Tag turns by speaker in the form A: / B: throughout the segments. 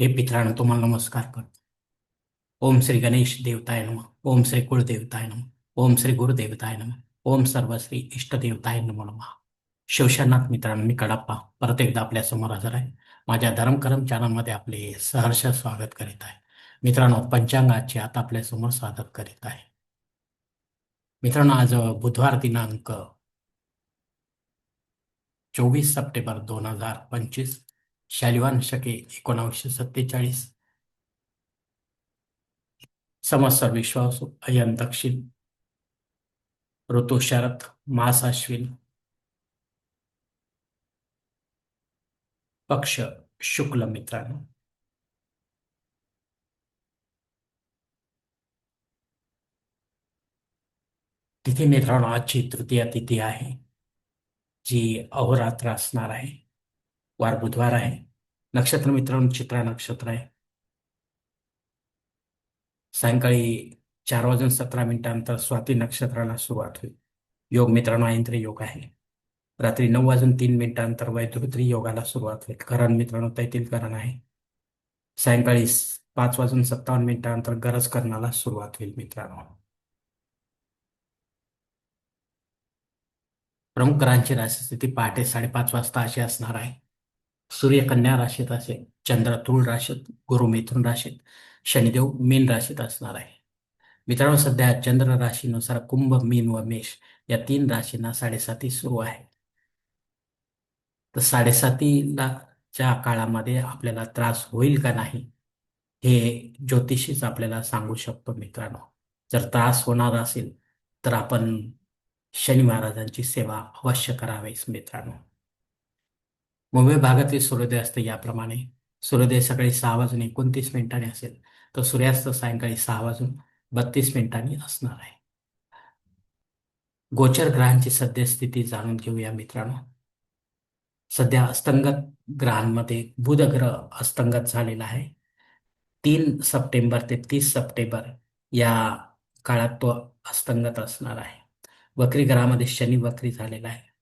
A: हे मित्रांनो तुम्हाला नमस्कार करतो. ओम श्री गणेश देवताय नम. ओम श्री कुळदेवताय नम. ओम श्री गुरुदेवताय नम. ओम सर्वश्री इष्टदेवताय नमो नमः. शिवशरनाथ मित्रांनो मी कडाप्पा परत एकदा आपल्यासमोर हजर आहे. माझ्या धर्मकरम चॅनलमध्ये आपले सहर्ष स्वागत करीत आहे. मित्रांनो पंचांगाची आता आपल्यासमोर स्वागत करीत आहे. मित्रांनो आज बुधवार दिनांक चोवीस सप्टेंबर दोन हजार पंचवीस शालिवान शके एकोणावीसशे सत्तेचाळीस. समस्तर विश्वासू अयन दक्षिण. ऋतू शरद मास अश्विन पक्ष शुक्ल मित्रांनो. तिथे मित्रांनो आजची तृतीया तिथी आहे जी अहोरात्र असणार आहे. वार बुधवार आहे. नक्षत्र मित्रांनो चित्रा नक्षत्र आहे. सायंकाळी चार वाजून सतरा मिनिटानंतर स्वाती नक्षत्राला सुरुवात होईल. योग मित्रांनो ऐंद्र योग आहे. रात्री नऊ वाजून तीन मिनिटानंतर वैद्युत्री योगाला सुरुवात होईल. करण मित्रांनो तैतील करण आहे. सायंकाळी पाच वाजून सत्तावन्न मिनिटानंतर गरज करण्याला सुरुवात होईल मित्रांनो. प्रमुख ग्रहांची राशी स्थिती पहाटे साडेपाच वाजता अशी असणार आहे. सूर्यकन्या राशीत असेल चंद्र तुळ राशीत गुरु मिथुन राशीत शनिदेव मीन राशीत असणार आहे. मित्रांनो सध्या चंद्र राशीनुसार कुंभ मीन व मेष या तीन राशींना साडेसाती सुरू आहे. तर साडेसातीलाच्या काळामध्ये आपल्याला त्रास होईल का नाही हे ज्योतिषीच आपल्याला सांगू शकतो मित्रांनो. जर त्रास होणार असेल तर आपण शनी महाराजांची सेवा अवश्य करावीच मित्रांनो. मुंबई भागातील सूर्योदय असते याप्रमाणे. सूर्योदय सकाळी सहा वाजून एकोणतीस मिनिटांनी असेल. तर सूर्यास्त सायंकाळी सहा वाजून बत्तीस मिनिटांनी असणार आहे. गोचर ग्रहांची सद्यस्थिती जाणून घेऊया मित्रांनो. सध्या अस्तंगत ग्रहांमध्ये बुध ग्रह अस्तंगत झालेला आहे. तीन सप्टेंबर ते तीस सप्टेंबर या काळात तो अस्तंगत असणार आहे. वक्री ग्रहामध्ये शनी वक्री झालेला आहे.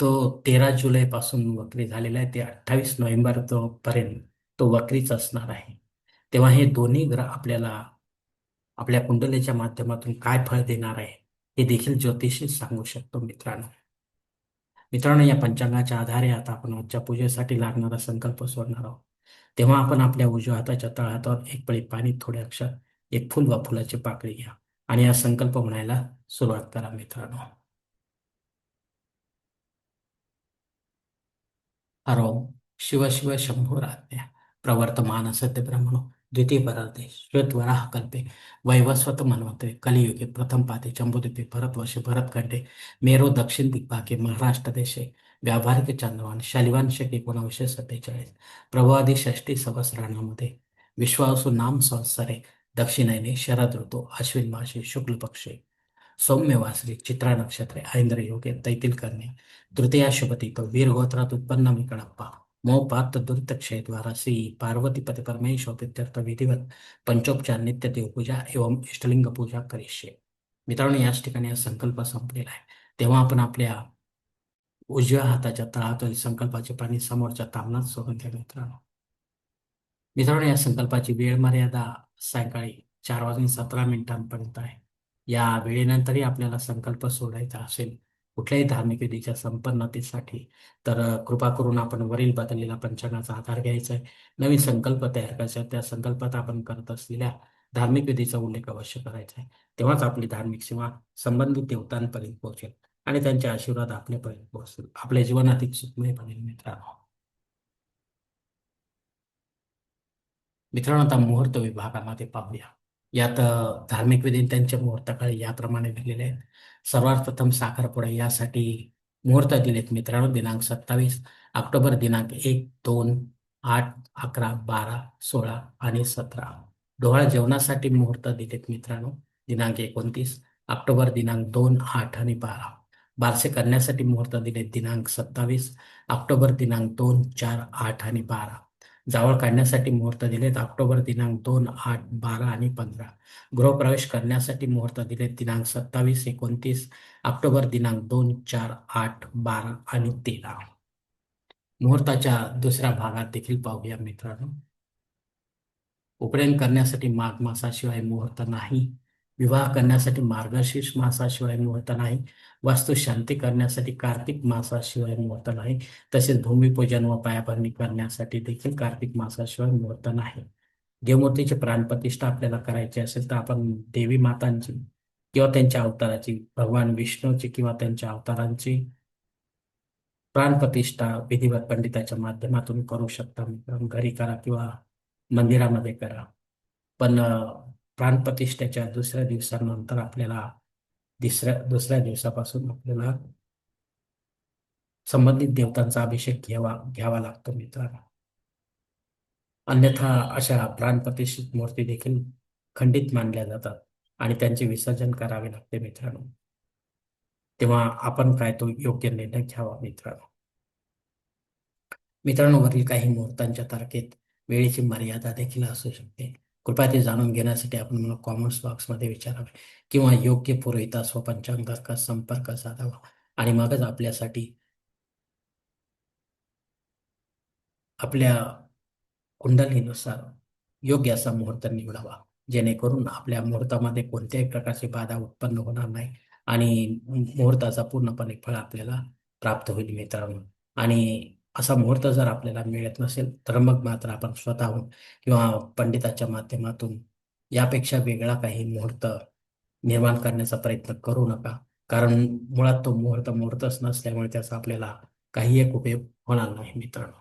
A: तो तेरा जुलै पासून वक्री झालेला आहे. ते अठ्ठावीस नोव्हेंबर तो पर्यंत तो वक्रीच असणार आहे. तेव्हा हे दोन्ही ग्रह आपल्याला आपल्या कुंडलीच्या माध्यमातून काय फळ देणार आहे हे देखील ज्योतिषी सांगू शकतो मित्रांनो. मित्रांनो या पंचांगाच्या आधारे आता आपण आजच्या पूजेसाठी लागणारा संकल्प सोडणार आहोत. तेव्हा आपण आपल्या उजव्या हाताच्या तळहातावर एक पळी पाणी थोडे अक्षर एक फुल व फुलाची पाकळी घ्या. आणि हा संकल्प म्हणायला सुरुवात करा मित्रांनो. हरो शिव शिव शंभोराज्ञा प्रवर्तमान सत्य ब्रह्मणो द्वितीय परार्थे श्वेतवराह कल्पे वैवस्वत मनवते कलियुगे प्रथम पाते चंबुद्वीपे भरतवर्षे भरतखंडे मेरो दक्षिण दिग्भागे महाराष्ट्र देशे व्यावहारिक चंद्रवान शालिवान शक एकोणावीसशे सत्तेचाळीस प्रभादी षष्टी सहस्राणामध्ये विश्वासू नाम संवत्सरे दक्षिणेने शरद ऋतू अश्विन मासे शुक्ल पक्षे सौम्य वासरी चित्रा नक्षत्रे ऐंद्र योगे तैतील करणे तृतीया तो वीरगोत्रात उत्पन्न मी कडप्पा मो पार्थ दुर्तक्षयद्वारा श्री पार्वतीपती परमेश्वर हो प्रत्यर्थ विधिवत पंचोपचार नित्य देवपूजा एवं इष्टलिंग पूजा करिष्ये. मित्रांनो याच ठिकाणी हा संकल्प संपलेला आहे. तेव्हा आपण आपल्या उजव्या हाताच्या तळातील संकल्पाचे पाणी समोरच्या तामनात सोडून द्या मित्रांनो. मित्रांनो या संकल्पाची वेळ मर्यादा सायंकाळी चार वाजून सतरा मिनिटांपर्यंत आहे. या वेळेनंतरही आपल्याला संकल्प सोडायचा असेल कुठल्याही धार्मिक विधीच्या संपन्नतेसाठी तर कृपा करून आपण वरील बदललेला पंचांगाचा आधार घ्यायचा आहे. नवीन संकल्प तयार करायचा त्या संकल्पात आपण करत असलेल्या धार्मिक विधीचा उल्लेख अवश्य करायचा आहे. तेव्हाच आपली धार्मिक सेवा संबंधित देवतांपर्यंत पोहोचेल आणि त्यांचे आशीर्वाद आपल्यापर्यंत पोहोचतील. आपले जीवनातील सुखमय बनेल मित्रांनो मित्रांनो आता मुहूर्त विभागामध्ये पाहूया. यात धार्मिक विधी त्यांच्या मुहूर्तकाळी याप्रमाणे दिलेले आहेत. सर्वात प्रथम साखरपुडा यासाठी मुहूर्त दिलेत मित्रांनो. दिनांक सत्तावीस ऑक्टोबर दिनांक एक दोन आठ अकरा बारा सोळा आणि सतरा. डोहाळ जेवणासाठी मुहूर्त दिलेत मित्रांनो. दिनांक एकोणतीस ऑक्टोबर दिनांक दोन आठ आणि बारा. बारसे करण्यासाठी मुहूर्त दिलेत दिनांक सत्तावीस ऑक्टोबर दिनांक दोन चार आठ आणि बारा. जावळ काढण्यासाठी मुहूर्त दिलेत. ऑक्टोबर दिनांक दोन आठ बारा आणि पंधरा. गृहप्रवेश करण्यासाठी मुहूर्त दिलेत. दिनांक सत्तावीस एकोणतीस. ऑक्टोबर दिनांक दोन चार आठ बारा आणि तेरा. मुहूर्ताच्या दुसऱ्या भागात देखील पाहूया मित्रांनो. उपनयन करण्यासाठी माघ मासाशिवाय मुहूर्त नाही. विवाह करण्यासाठी मार्गशीर्ष मासाशिवाय मुहूर्त नाही. वास्तू शांती करण्यासाठी कार्तिक मासाशिवाय मुहूर्त नाही. तसेच भूमिपूजन व पायाभरणी करण्यासाठी देखील कार्तिक मासाशिवाय मुहूर्त नाही. देवमूर्तीची प्राणप्रतिष्ठा आपल्याला करायची असेल तर आपण देवी मातांची किंवा त्यांच्या अवताराची भगवान विष्णूची किंवा त्यांच्या अवतारांची प्राणप्रतिष्ठा विधिवत पंडिताच्या माध्यमातून करू शकता. घरी करा किंवा मंदिरामध्ये करा. पण प्राणप्रतिष्ठेच्या दुसऱ्या दिवसानंतर आपल्याला दुसऱ्या दुसऱ्या दिवसापासून आपल्याला संबंधित देवतांचा अभिषेक घ्यावा घ्यावा लागतो मित्रांनो. अन्यथा अशा प्राणप्रतिष्ठित मूर्ती देखील खंडित मानल्या जातात आणि त्यांचे विसर्जन करावे लागते मित्रांनो. तेव्हा आपण काय तो योग्य निर्णय घ्यावा मित्रांनो. मित्रांनो वरील काही मुहूर्तांच्या तारखेत वेळेची मर्यादा देखील असू शकते. कृपया ते जाणून घेण्यासाठी आपण मला कॉमेंट्स बॉक्समध्ये विचारावे. किंवा योग्य पुरोहिता व पंचांगाचा संपर्क साधावा. आणि मगच आपल्यासाठी आपल्या कुंडलीनुसार योग्य असा मुहूर्त निवडावा. जेणेकरून आपल्या मुहूर्तामध्ये कोणत्याही प्रकारची बाधा उत्पन्न होणार नाही. आणि मुहूर्ताचा पूर्णपणे फळ आपल्याला प्राप्त होईल मित्रांनो. आणि असा मुहूर्त जर आपल्याला मिळत नसेल तर मग मात्र आपण स्वतःहून किंवा पंडिताच्या माध्यमातून यापेक्षा वेगळा काही मुहूर्त निर्माण करण्याचा प्रयत्न करू नका. कारण मुळात तो मुहूर्त मुहूर्तच नसल्यामुळे त्याचा आपल्याला काही एक उपयोग होणार नाही मित्रांनो.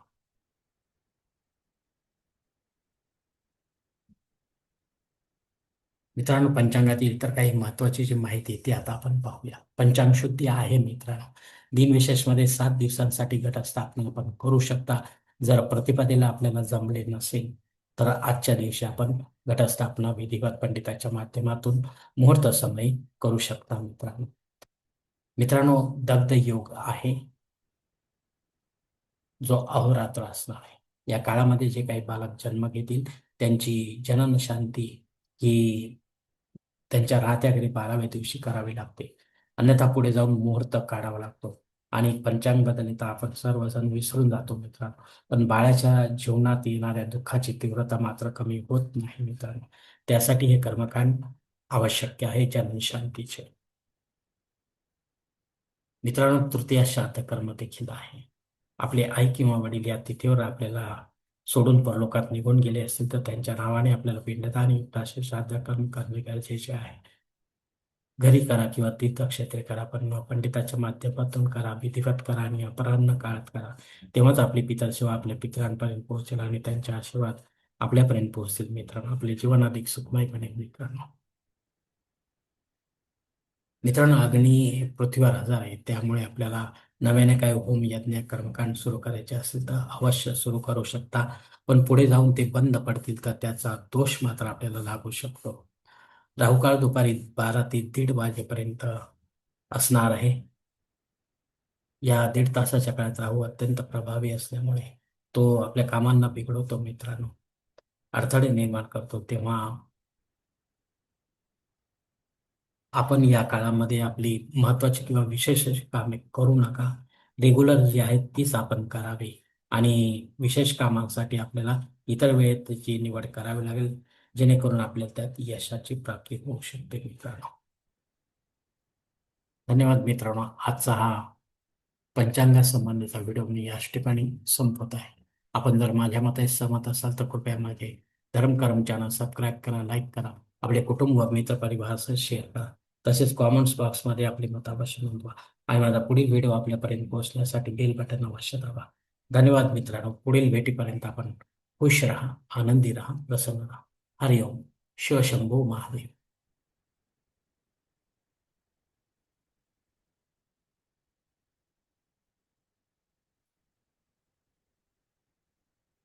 A: मित्रांनो पंचांगातील इतर काही महत्वाची जी माहिती ती आता आपण पाहूया. पंचांग शुद्धी आहे मित्रांनो. दिनविशेषमध्ये सात दिवसांसाठी घटस्थापना आपण करू शकता. जर प्रतिपदेला आपल्याला जमले नसेल तर आजच्या दिवशी आपण घटस्थापना विधिवत पंडिताच्या माध्यमातून मुहूर्त समय करू शकता मित्रांनो. मित्रांनो दग्ध योग आहे. जो अहोरात्र असणार आहे. या काळामध्ये जे काही बालक जन्म घेतील त्यांची जनन शांती ही त्यांच्या राहत्या घरी बाराव्या दिवशी करावी लागते. अन्यथा पुढे जाऊन मुहूर्त काढावा लागतो. आणि पंचांग बदलता आपण सर्वजण विसरून जातो मित्रांनो. पण बाळाच्या जीवनात येणाऱ्या दुःखाची तीव्रता मात्र कमी होत नाही मित्रांनो. त्यासाठी हे कर्मकांड आवश्यक आहे जनन शांतीचे मित्रांनो तृतीय श्राद्ध कर्म देखील आहे. आपले आई किंवा वडील या तिथीवर आपल्याला सोडून परलोकात निघून गेले असतील तर त्यांच्या नावाने आपल्याला पिंडदान युक्त असे श्राद्ध कर्म करणे गरजेचे आहे. घरी करा किंवा तीर्थक्षेत्रे करा पण पंडिताच्या माध्यमातून करा विधिवत करा आणि अपराह्न काळात करा. तेव्हाच आपली पितरसेवा आपल्या पितरांपर्यंत पोहोचेल आणि त्यांचे आशीर्वाद आपल्यापर्यंत पोहोचतील मित्रांनो. आपले जीवन अधिक सुखमय बनेल मित्रांनो. मित्रांनो अग्नी हे पृथ्वीवर हजार आहे त्यामुळे आपल्याला नव्याने काय होम यज्ञ कर्मकांड सुरू करायचे असेल तर अवश्य सुरू करू शकता. पण पुढे जाऊन ते बंद पडतील तर त्याचा दोष मात्र आपल्याला लागू शकतो. राहुकाळ दुपारी बारा ते दीड वाजेपर्यंत असणार आहे. या दीड तासाच्या काळात राहू अत्यंत प्रभावी असल्यामुळे तो आपल्या कामांना बिघडवतो मित्रांनो. अडथळे निर्माण करतो तेव्हा आपण या काळामध्ये आपली महत्वाची किंवा विशेष कामे करू नका. रेग्युलर जी आहेत तीच आपण करावी आणि विशेष कामांसाठी आपल्याला इतर वेळेत जी निवड करावी लागेल जेणेकरून आपल्याला त्यात यशाची प्राप्ती होऊ शकते मित्रांनो. धन्यवाद मित्रांनो. आजचा हा पंचांगासंबंधीचा व्हिडिओ मी याच ठिकाणी संपवत आहे. आपण जर माझ्या मते सहमत असाल तर कृपया माझे धर्मकर्म चॅनल सबस्क्राईब करा लाईक करा. आपले कुटुंब मित्र परिवारासह शेअर करा. तसेच कॉमेंट्स बॉक्समध्ये आपली मत अवश्य नोंदवा आणि माझा पुढील व्हिडिओ आपल्यापर्यंत पोहोचण्यासाठी बेल बटन अवश्य दाबा. धन्यवाद मित्रांनो. पुढील भेटीपर्यंत आपण खुश राहा आनंदी राहा प्रसन्न राहा. हरिओम शिवशंभू महादेव